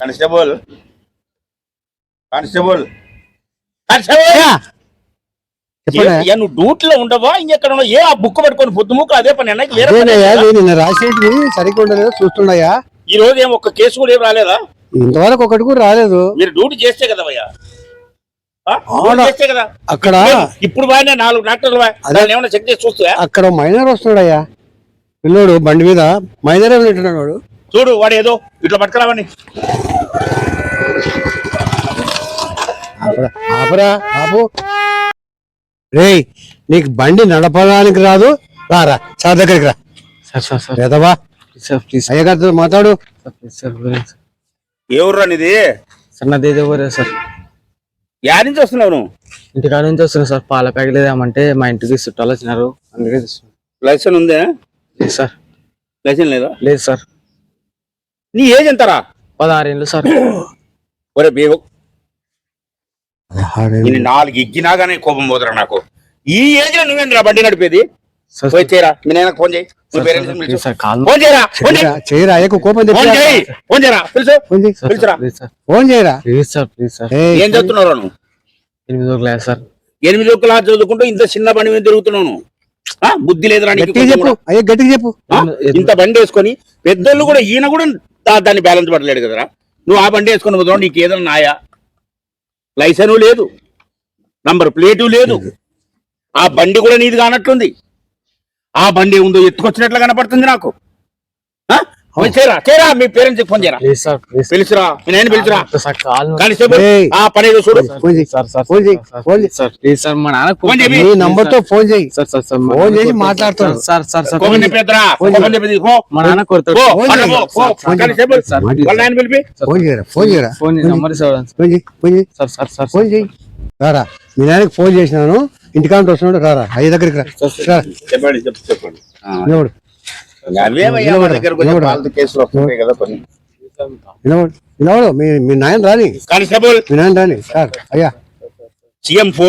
Constable. Constable. Constable! ఏ- ఏ నువ్వు డ్యూటీలో ఉండవా? ఇంకెక్కడ ఉన్నావు? ఏ ఆ బుక్ పట్టుకొని పొద్దు ముక్కు అదే పని అన్నకి వేరే పని అదేనయ్యా లేదా? నేను నిన్న సరిగ్గా ఉండలేదు? చూస్తున్నాయా ఈ రోజు ఏం ఒక్క కేసు కూడా ఏం రాలేదా? ఇంతవరకు ఒకటి కూడా రాలేదు. మీరు డ్యూటీ చేస్తే కదా భయ్యా. ఆ? అవునా? డ్యూటీ చేస్తే కదా? అక్కడ ఇప్పుడు బాగానే నాలుగు డాక్టర్లు బా- అదే. దాన్ని ఏమైనా చెక్ చేసి చూస్తా అక్కడ మైనర్ వస్తున్నాడయ్యా. పిల్లోడు బండి మీద మైనర్ ఉంటున్నాడు. వాడు చూడు వాడు ఏదో ఇట్లా పట్టుకురావని ఆపరా ఆపరా ఆపు. రేయ్ నీకు బండి నడపడానికి రాదు. రారా సార్ దగ్గరికి రా. Sir sir sir. లేదవా sir please అయ్యగారితో మాట్లాడు. ఊర్రా నీది? సార్ నాది సార్ యాడ్ నుంచి వస్తున్నావు నువ్వు? ఇంటికాడ నుంచి వస్తున్నా సార్ పాల ఏమంటే మా ఇంటికి చుట్టాలు వచ్చినారు. అందుకే. లైసెన్స్ ఉందే? లేదు సార్ లైసెన్స్ లేదా? లేదు సార్ నీ ఏజ్ ఎంతరా? పదహారేళ్ళు సార్. ఒరే బేవు నేను నాలుగు ఇగ్గినా కానీ కోపం పోతురా నాకు. ఈ ఏజ్లో నువ్వేంద్రా బండి నడిపేది? సార్ పోయి చేయరా. మీ నాయనకు ఫోన్ చేయి. చేయరా? చేయరా, కోపం ఫోన్ తెప్పి చేయి. ఫోన్ చేయరా? తెలుసు ఫోన్ చేయి. సార్, పిలుచురా. సార్, ప్లీజ్ సార్ ఫోన్ చేయరా? Please sir please sir. ఏయ్, ఏం చదువుతున్నావు నువ్వు? ఎనిమిదో క్లాస్ సార్. ఎనిమిది క్లాస్ చదువుకుంటూ ఇంత చిన్న బండి మీద తిరుగుతున్నావు నువ్వు. ఆ? బుద్ధి లేదురా చెప్పు. అయ్యా గట్టిగా చెప్పు? ఇంత బండి వేసుకొని పెద్దోళ్ళు కూడా ఈయన కూడా దాన్ని బ్యాలెన్స్ పడలేడు కదరా? నువ్వు ఆ బండి వేసుకుని పోతావు నీకు ఏదైనా నాయా లైసెన్సు లేదు. నంబర్ ప్లేటు లేదు. ఆ బండి కూడా నీది కానట్లుంది. ఆ బండి ఉందో ఎత్తుకొచ్చినట్లు కనపడుతుంది నాకు. ఆ? చేయరా చేయరా మీ పేరెంట్స్ ఫోన్ చేయరా పిలుచురా మీ నాయన పిలుచురా కానిస్టేబుల్. ఆ పని చూడు ఫోన్ చేయి సార్ సార్ ఫోన్ చేయి సార్, ఫోన్ చేయి సార్ ప్లీజ్ సార్ మా నాన్న ఫోన్ చేయి. నీ నంబర్తో ఫోన్ చేయి సార్ సార్ సార్ మా ఫోన్ నాన్న చేసి. సార్ సార్ సార్ చెప్పేది మా నాన్న కొడతాడు పో, ఫోన్ అట్లా చేయి. పో, పో. ఫోన్ చేయి. కానిస్టేబుల్ సార్, వాళ్ళ నాయన పిలిపి ఫోన్ చేయరా ఫోన్ చేయరా ఫోన్ నంబర్ ఇస్తాడు ఫోన్ చేయి ఫోన్ చేయి సార్ సార్ సార్ ఫోన్ చేయి రారా మీ నాయనకి ఫోన్ చేసినాను ఇంటికాంటి వస్తున్నాడు రారా అయ్య దగ్గరికి రా చెప్పండి చెప్పు చెప్పండి అవేమయ్యా మా దగ్గర కొంచెం కేసులు వస్తుంటాయి కదా కొన్ని. మీ మీ నాయన రాని. కానిస్టేబుల్. మీ నాయన రాని. సార్ అయ్యా. సీఎం ఫో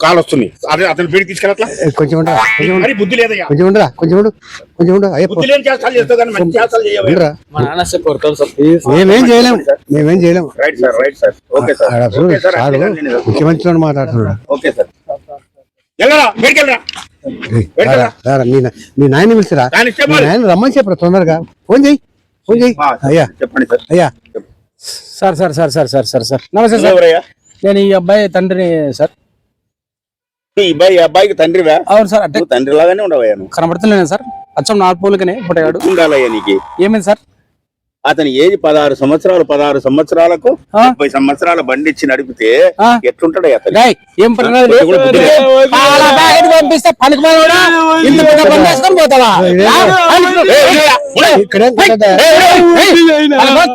కాల్ వస్తుంది. అదే అతను బీడి తీసుకెళ్ళట్లా? కొంచెం ఉండరా కొంచెం బుద్ధి లేదయ్యా. కొంచెం ఉండరా కొంచెం ఉండు కొంచెం ఉండు. అయ్యా బుద్ధి లేని చేస్తాలు చేస్తావు కానీ మంచి చేస్తాలు మా నాన్న సార్. కొడతాడు సార్ ప్లీజ్ మేమేం చేయలేము మేమేం చేయలేము right sir right sir okay sir okay sir ముఖ్యమంత్రితో మాట్లాడుతున్నాడు. ఓకే సార్ వెళ్ళరా బయటికి వెళ్ళరా ఏయ్, రారా, రారా, మీ నాయన పిలిచిరా మీ నాయన రమ్మని చెప్పరా తొందరగా. ఫోన్ చేయి ఫోన్ చేయి. అయ్యా. చెప్పండి సార్. అయ్యా. Sir sir sir sir sir sir sir. Namaste sir. నేను ఈ అబ్బాయి తండ్రిని సార్. ఈ అబ్బాయి ఈ అబ్బాయికి తండ్రివా? అవును సార్ అంటే తండ్రి లాగానే ఉండవయ్యా కనబడుతున్నాను సార్? అచ్చం నాలుపులకనే పుట్టాడు. ఉండాలయ్యా నీకు. ఏమైంది సార్? అతని ఏజ్ పదహారు సంవత్సరాలు పదహారు సంవత్సరాలకు? ముప్పై సంవత్సరాల బండి ఇచ్చి నడిపితే? ఎట్లుంటాడు అతను రాయ్ ఏం పంపిస్తే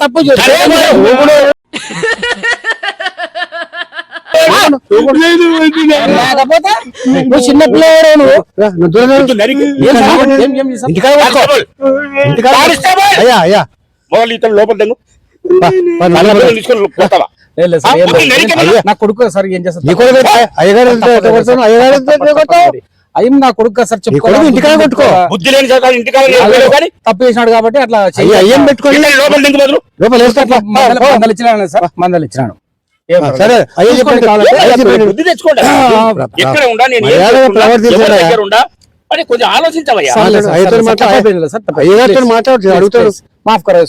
తప్పు నువ్వు చిన్న పిల్లవాడు నువ్వు! అయ్యా అయ్యా మొదలు ఇతను లోపల సార్, అయ్యా, నా కొడుకు సార్ ఏం చేస్తారు నీ కొడుకు అయితే అయ్యగారు ఎంత ఎంత కొడతాను అయ్యగారు ఎంత ఎంత కొడతావు అయ్యి నా కొడుకు సార్ కొడుకు ఇంటికాడ కొట్టుకో. బుద్ధి లేని చదువు ఇంటికాడ తప్పు చేసినాడు కాబట్టి అట్లా అయ్యా ఇతను లోపల బదులు లోపల. మందలు ఇచ్చినాను సార్. మందలు ఇచ్చినాను. సరే. బుద్ధి తెచ్చుకోండి. ఎక్కడ ఉండా? నేను మరి కొంచెం ఆలోచించవయ్యా. అడుగుతాడు. మాఫ్ కరా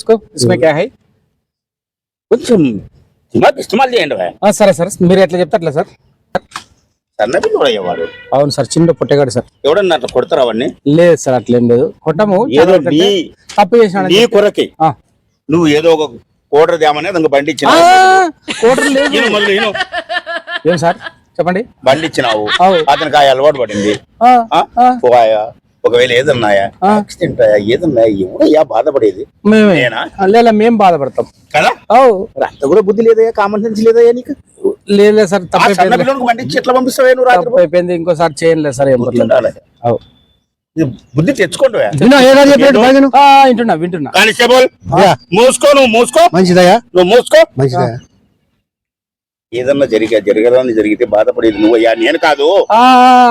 చేయండి సరే సార్ మీరు ఎట్లా చెప్తే అట్లా సార్. సన్నపిల్లు కూడా అవును సార్ చిన్న పొట్టగాడు సార్. ఎవడన్నా అట్లా కొడతారు అవన్నీ లేదు సార్ అట్లేం లేదు. కొట్టము ఏదో తప్పు చేసిన నీ కొరకి. నువ్వు ఏదో ఒక కోటర్ దామనే దానికి బండి ఇచ్చిన కోటర్ లేదు. ఏం సార్? చెప్పండి. బండి ఇచ్చినావు. అతనికి ఆ అలవాటు పడింది. ఒకవేళ ఏదన్నాయా. యాక్సిడెంట్ అయ్యా ఏదన్నా ఎవడయ్యా బాధపడేది? లేదా మేము బాధపడతాం. కదా? అంత కూడా బుద్ధి లేదయ్యా కామన్ సెన్స్ లేదయ్యా నీకు? లేదు లేదు సార్ ఎట్లా పంపిస్తావా నువ్వు రాత్రి తప్పు అయిపోయింది ఇంకోసారి చేయలేదు సార్ ఏం బుద్ధి. ఆ, వింటున్నా వింటున్నా. కానిస్టేబుల్ మూసుకో నువ్వు మూసుకో. మంచిదయ్యా? నువ్వు మూసుకో. మంచిదయ్యా? ఏదన్నా జరిగా జరగదని జరిగితే బాధపడేది నువ్వయ్యా? నేను కాదు. ఆ,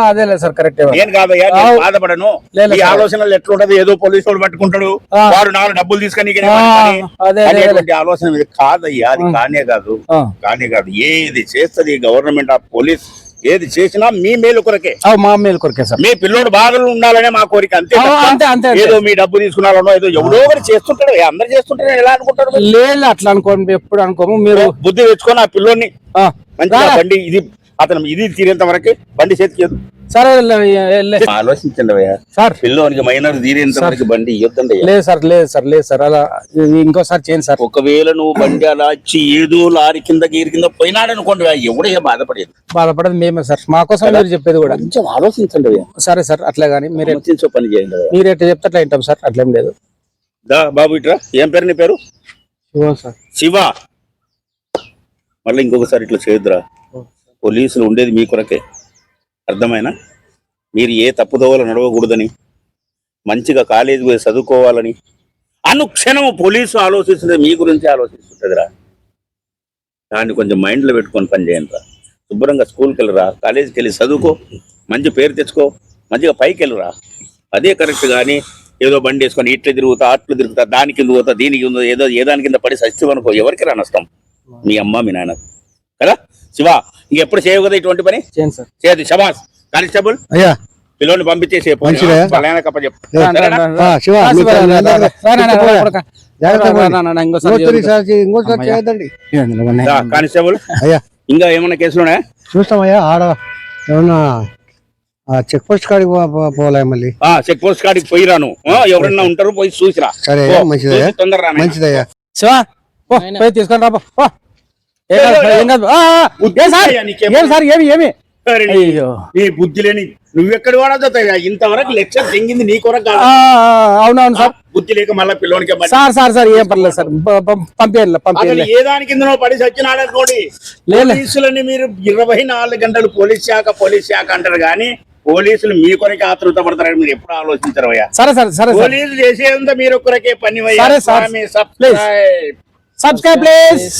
అదేలే సార్ కరెక్ట్ నేను కాదయ్యా నేను. బాధపడను. ఈ. ఆలోచనలు ఎట్లుంటది? ఏదో పోలీసు వాడు పట్టుకుంటాడు. ఆ. వాడు నాలుగు డబ్బులు తీసుకొని ఆ, అదే, అదే, ఆలోచన కాదయ్యా అది కానే కాదు. ఆ. కానే కాదు. ఏది చేస్తది గవర్నమెంట్ ఆఫ్ పోలీస్ ఏది చేసినా మీ మేలు కొరకే మా మేలు కొరికే సార్ మీ పిల్లోడు బాధలు ఉండాలనే మా కోరిక అంతే అంతే. ఏదో మీ డబ్బు తీసుకున్నారనో ఏదో ఎవడో ఒకరు చేస్తుంటాడు అందరు చేస్తుంటారు ఎలా అనుకుంటారు? లేదు అట్లా అనుకోండి ఎప్పుడు అనుకోము మీరు బుద్ధి తెచ్చుకొని ఆ పిల్లోని ఆ, మంచిగా. బండి ఇది అతను ఇది తీరేంత వరకే బండి చేతికి. సరే లే, లే. ఆలోచించండి సార్. పిల్లోనికి మైనర్ తీరేంత వరకు బండి ఇవ్వద్దండి. లేదు సార్ లేదు సార్ లేదు సార్. అలా ఇంకోసారి చేయండి సార్. ఒకవేళ నువ్వు బండి అలా వచ్చి ఏదో లారీ కింద గీరి కింద పోయినాడనుకోండి ఎవడే బాధపడేది? బాధపడేది మేమే సార్. మా కోసం మీరు చెప్పేది కూడా. కొంచెం ఆలోచించండి సరే సార్ అట్లే కానీ మీరు ఆలోచించో పని చేయండి. మీరు ఎట్లా చెప్తే అట్లా వింటాం సార్. అట్లేం లేదు. దా బాబు ఇట్రా. ఏం పేరు నీ పేరు? సార్. శివ. మళ్ళీ ఇంకొకసారి ఇట్లా చేయొద్దురా. పోలీసులు ఉండేది మీ కొరకే. అర్థమైనా? మీరు ఏ తప్పుదోవలు నడవకూడదని? మంచిగా కాలేజీ పోయి చదువుకోవాలని? అనుక్షణము పోలీసు ఆలోచిస్తుంది మీ గురించి ఆలోచిస్తుంటుందిరా. దాన్ని కొంచెం మైండ్లో పెట్టుకొని పని చేయండి రా. శుభ్రంగా స్కూల్కి వెళ్ళరా కాలేజీకి వెళ్ళి చదువుకో. మంచి పేరు తెచ్చుకో. మంచిగా పైకి వెళ్ళరా అదే కరెక్ట్ కానీ ఏదో బండి వేసుకొని ఇట్లా తిరుగుతా అట్లు తిరుగుతా దానికి కింద పోతా దీనికి కింద ఏదో ఏ దాని కింద పడి సచ్చివనుకో అనుకో ఎవరికి రా నష్టం? మీ అమ్మ మీ నాన్న. కదా? శివ ఇంకెప్పుడు చేయవు కదా ఇటువంటి పని? చేయదు. శబాస్ కానిస్టేబుల్ అయ్యా. పిల్లోని పంపించేసి కానిస్టేబుల్ అయ్యా. ఇంకా ఏమన్నా కేసులు చూస్తామయ్యా ఆడ ఏమన్నా చెక్ పోస్ట్ కాడికి పోలే మళ్ళీ. చెక్ పోస్ట్ కాడికి పోయి రాను. ఎవరన్నా ఉంటారు పోయి చూసిరా. సరే మంచిదయ్యా. మంచిదయ్యా. శివా పోయి తీసుకొని రాబో ఏం కాదు, కాదు. సార్? ఏమి ఏమి? నీ- బుద్ధి లేని నువ్వెక్కడి వాడతా ఇంతవరకు లెక్చర్ తెంగింది నీ కొరకు కాదు. అవునవును సార్. బుద్ధి లేక మళ్ళీ పిల్లోనికి. సార్ సార్ సార్ ఏం పర్లేదు సార్. పంపియండి పంపియండి. ఏ దాని కిందనో పడి సచ్చినాడనుకోండి. పోలీసులని మీరు ఇరవై నాలుగు గంటలు పోలీస్ శాఖ పోలీస్ శాఖ అంటారు కానీ పోలీసులు మీ కొరకే ఆతృత పడతారని మీరు ఎప్పుడు ఆలోచించరు సరే సరే సరే పోలీసులు చేసేంత మీరు కొరకే పని సబ్స్క్రైబ్ ప్లీజ్.